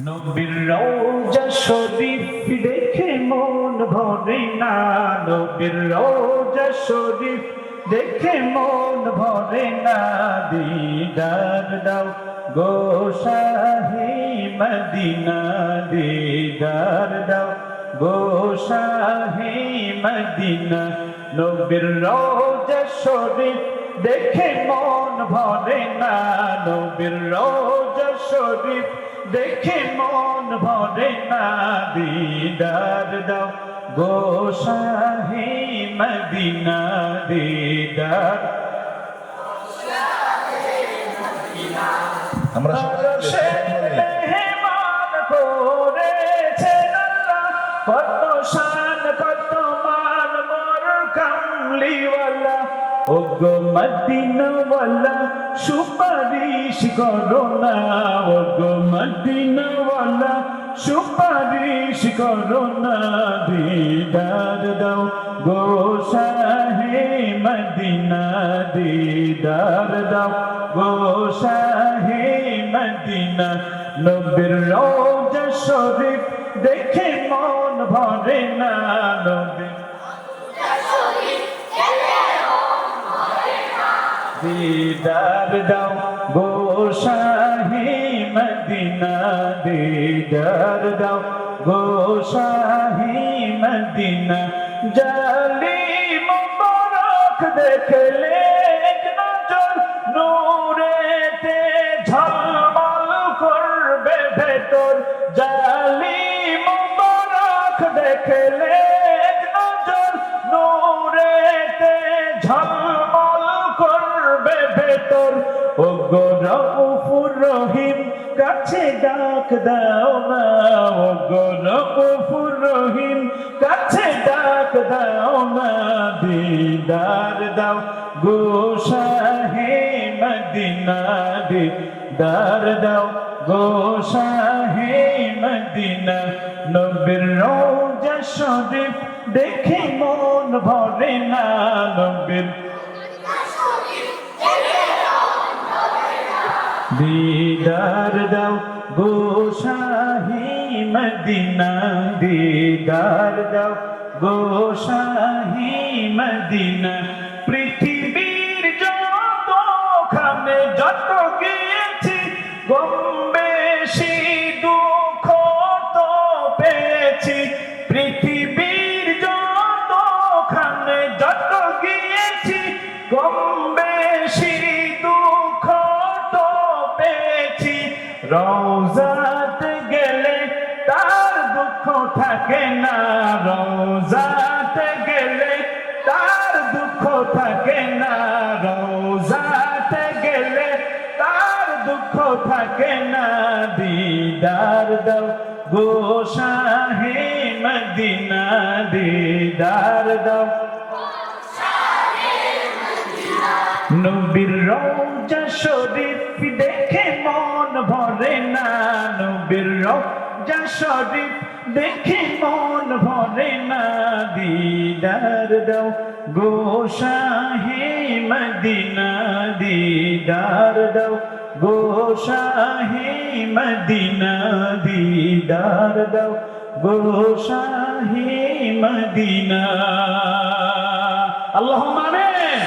নবীর রওজা শরীফ দেখে মন ভরে না। নবীর রওজা শরীফ দেখে মন ভরে না। দিদার দাও গো শাহি মদিনা। দিদার দাও গো মদিনা। নবীর রওজা শরীফ দেখে মন ভরে না। নবীর রওজা শরীফ দেখে মন ভরে না দিদার দাও গো শাহি মদিনা দিদার আমরা সে কামলিওয়ালা ও গো মদিনাওয়ালা, সুপারিশ করো না। ও গো মদিনাওয়ালা, সুপারিশ করো না। দিদার দাও গো শাহে মদিনা, দিদার দাও গো শাহে মদিনা। নবীর রওজা শরীফ দেখে মন ভরে না, নবীর দিদার দাও গো শাহি মদিনা দিদার দাও গো শাহি মদিনা জালি মুবারক দেখলে নজর ঝলমল করবে ভেতর জালি রউফুর রহিম, কাছে ডাক দাও না। ও গো রউফুর রহিম, কাছে ডাক দাও না। দিদার দাও গো শাহে মদিনা, দিদার দাও গো শাহে মদিনা। নবীর রওজা শরীফ দেখে মন ভরে না। নবীর দিদার দাও গো শাহি মদিনা দিদার দাও গো শাহি মদিনা পৃথিবীর যত খানে যত গিয়েছি গম বেশি দুঃখ তো পেয়েছি পৃথিবীর যত খানে যত গিয়েছি গম দুঃখ থাকে না রোজাত গেলে তার দুঃখ থাকে না রোজাত গেলে তার দুঃখ থাকে না, দিদার দাও গো শাহে মদিনা, দিদার দাও। নবীর রওজা শরীফ দেখে মন ভরে না, নবীর রওজা শরীফ দেখে মন ভরে না দিদার দাও। গো শাহে মদিনা দিদার দাও। গো শাহে মদিনা দিদার দাও। গো শাহে মদিনা। আল্লাহুম্মা আমিন